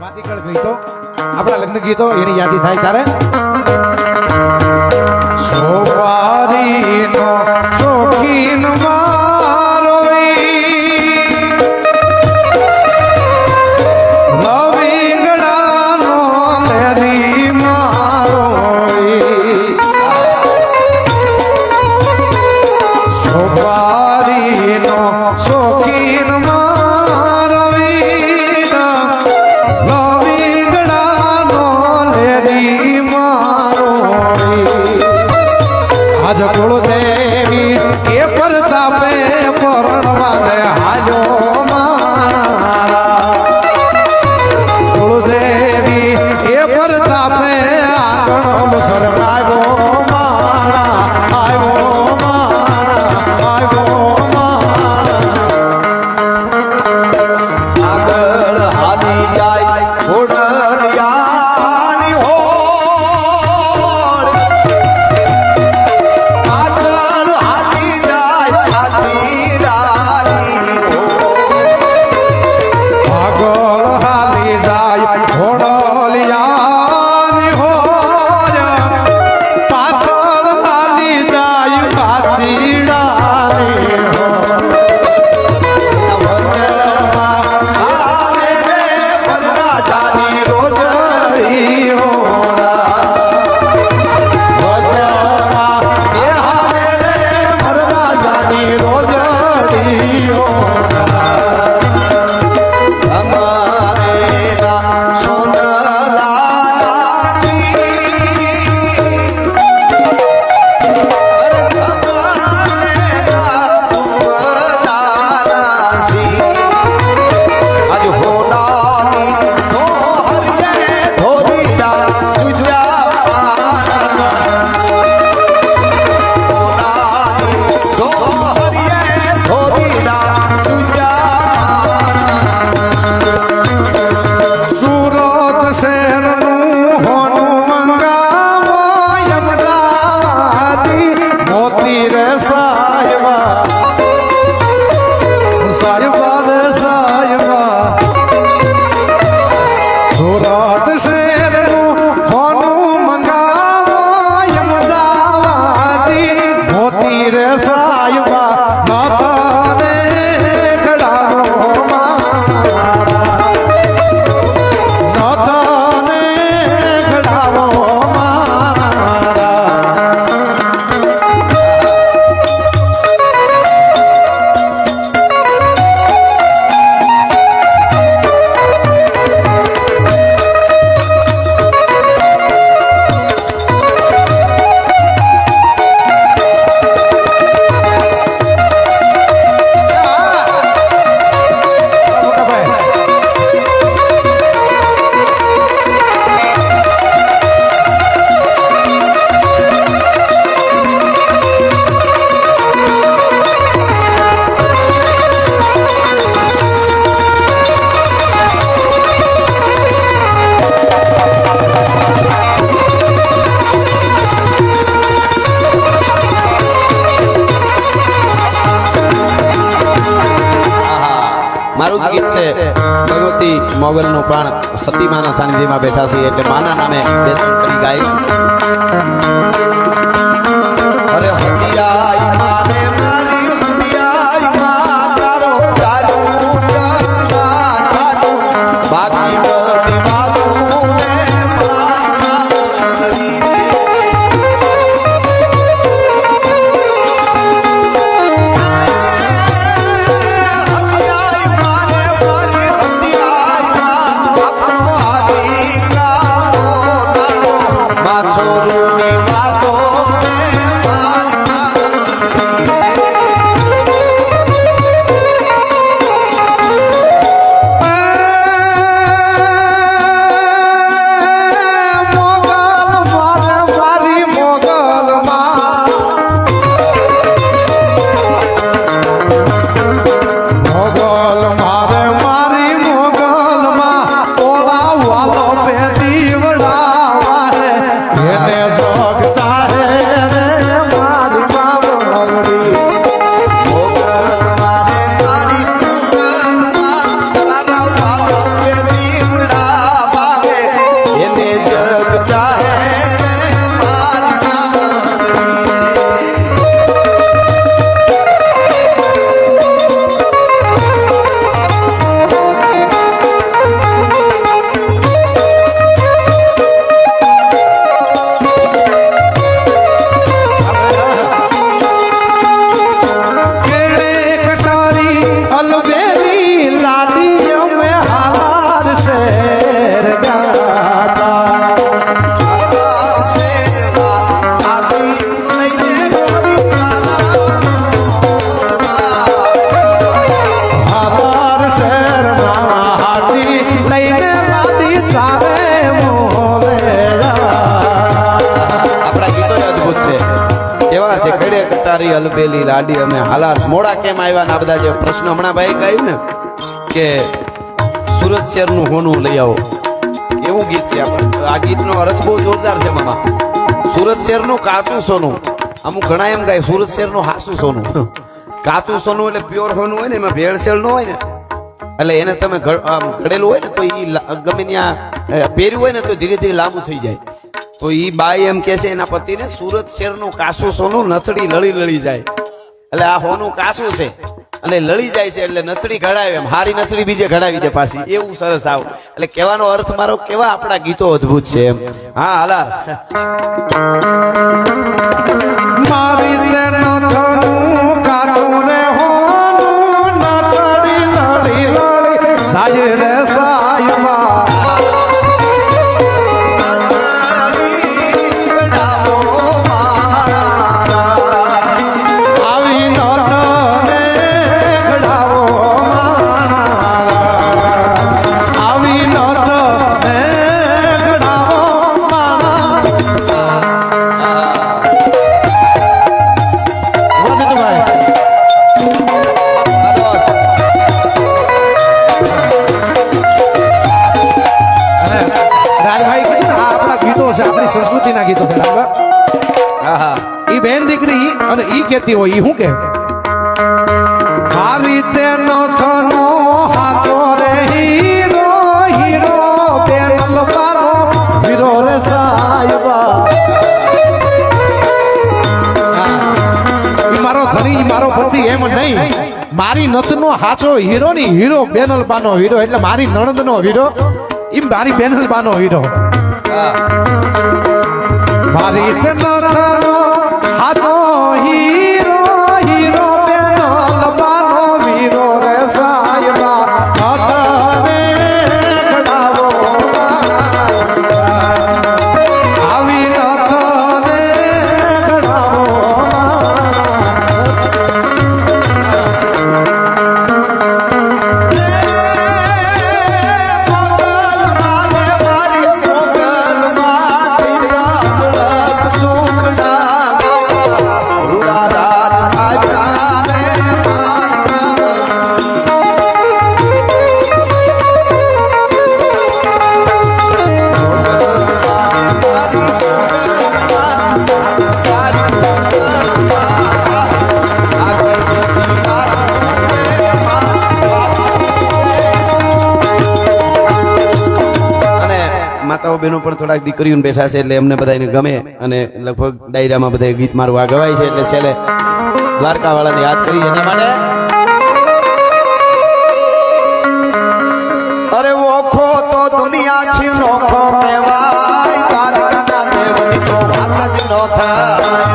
વાતીકળ ગીતો આપણા લગ્ન ગીતો એની યાદી થાય ત્યારે સોવારી નો શોખીન Oh, wow. મારું ગીત છે ભગવતી મોગલનું પણ સતીમાના સાનિધ્યમાં બેઠા છીએ એટલે માના નામે બે ગાય. અરે તારી અલબેલી લાડી અમે હાલાસ મોડા કેમ આવ્યા ને આ બધા જે પ્રશ્ન હમણાં ભાઈ કહ્યું ને, કે સુરત શહેરનું હોનું લઈ આવો. એવું ગીત છે આપણે આ ગીતનો અર્થ બહુ જોરદાર છે મામા. સુરત શહેરનું કાચું સોનું. અમુક ઘણા એમ ગાય, સુરત શહેરનું હાસું સોનું. કાચું સોનું એટલે પ્યોર સોનું હોય ને, એમાં ભેળસેળ ન હોય ને. એટલે એને તમે ઘડેલું હોય ને, તો એ ગમે ત્યાં પહેર્યું હોય ને, તો ધીરે ધીરે લાંબુ થઈ જાય. તો ઈ બાઈ એમ કે છે એના પતિને સુરત શહેરનું કાસું સોનું નથડી લળી લળી જાય. એટલે આ હોનું કાસું છે. અને લળી જાય છે એટલે નથડી ઘડાવે એમ. હારી નથડી બીજે ઘડાવી દે પાછી. એવું સરસ આવ. એટલે કહેવાનો અર્થ મારો કેવા આપણા ગીતો અદ્ભુત છે એમ. હા હાલા. મારી તેનો ધનું કાઢું રે હોનું નથડી લડી લડી સાય રે હા હા ઈ બેન દીકરી અને ઈ કહેતી હોય, ઈ શું કે મારી તેનો થનો મારો મારો એમ નહીં. મારી નથનો હાચો હીરો ની હીરો બેનલ બાનો હીરો, એટલે મારી નણંદ નો હીરો, ઈ મારી બેનલ બાનો હીરો. મારી તનતનો હાથો માતાઓ બહેનો પણ થોડાક દીકરીઓ બેઠા છે એટલે એમને બધાને ગમે અને લગભગ ડાયરામાં બધા ગીત મારું આ ગવાય છે એટલે છેલ્લે દ્વારકા વાળાને યાદ કરી એના માટે. અરે ઓખો તો દુનિયા છે નોખો કહેવાય દ્વારકાના દેવની તો વાત જ ન થાય.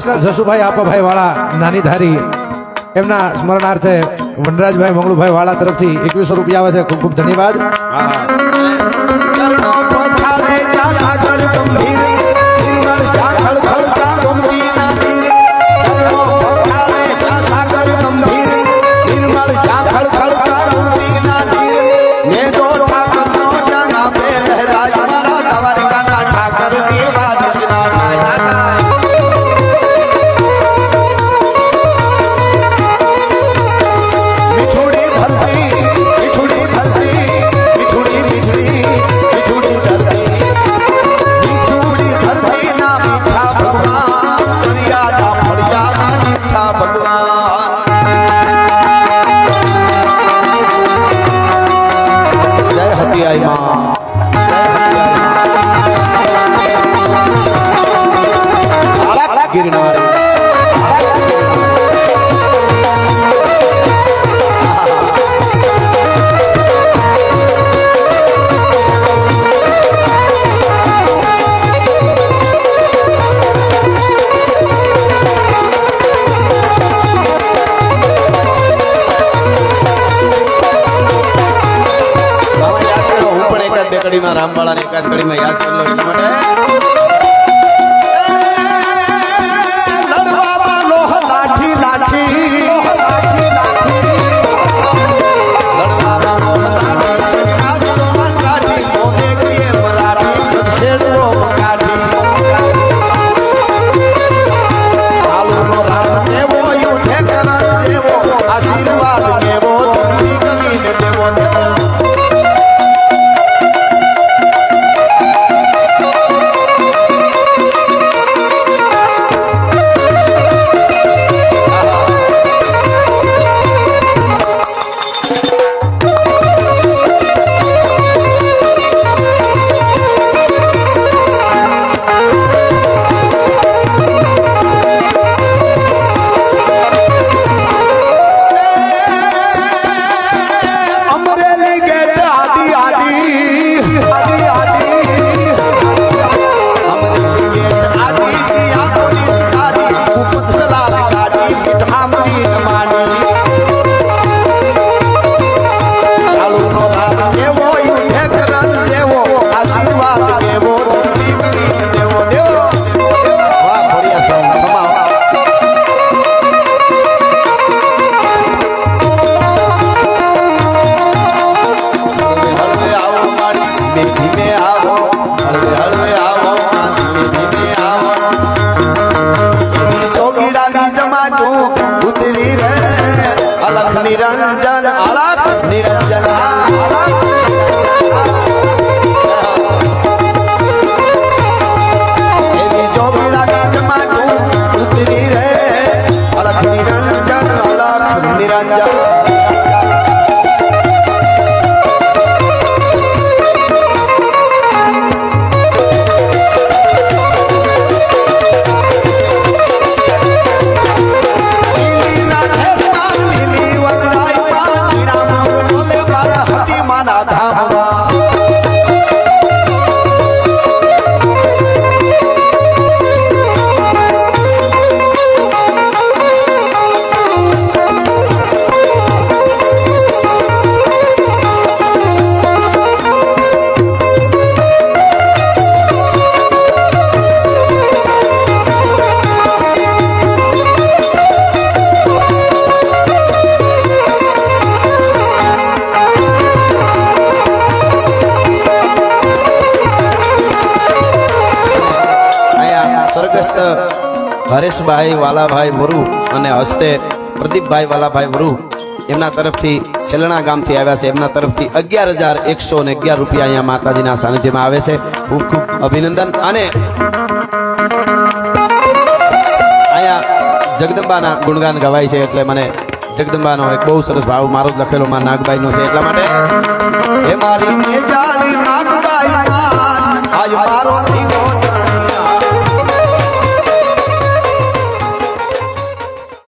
સ્વર્ગસ્થ જસુભાઈ આપાભાઈ વાળા નાની ધારી એમના સ્મરણાર્થે વનરાજભાઈ મંગળુભાઈ વાળા તરફથી એકવીસો રૂપિયા આવે છે. ખૂબ ખૂબ ધન્યવાદ. সময় আছে વાલાભાઈ વરુ અને હસ્તે પ્રદીપભાઈ વાલાભાઈ વરુ એમના તરફથી સેલણા ગામથી આવ્યા છે. એમના તરફથી અગિયાર હજાર એકસો ને અગિયાર રૂપિયા અહીંયા માતાજીના સાનિધ્યમાં આવે છે. ખૂબ ખૂબ અભિનંદન. અને અહીંયા જગદંબાના ગુણગાન ગવાય છે એટલે મને જગદંબાનો એક બહુ સરસ ભાવ મારો જ લખેલો માં નાગબાઈનો છે. એટલા માટે હે મારી આજ મારો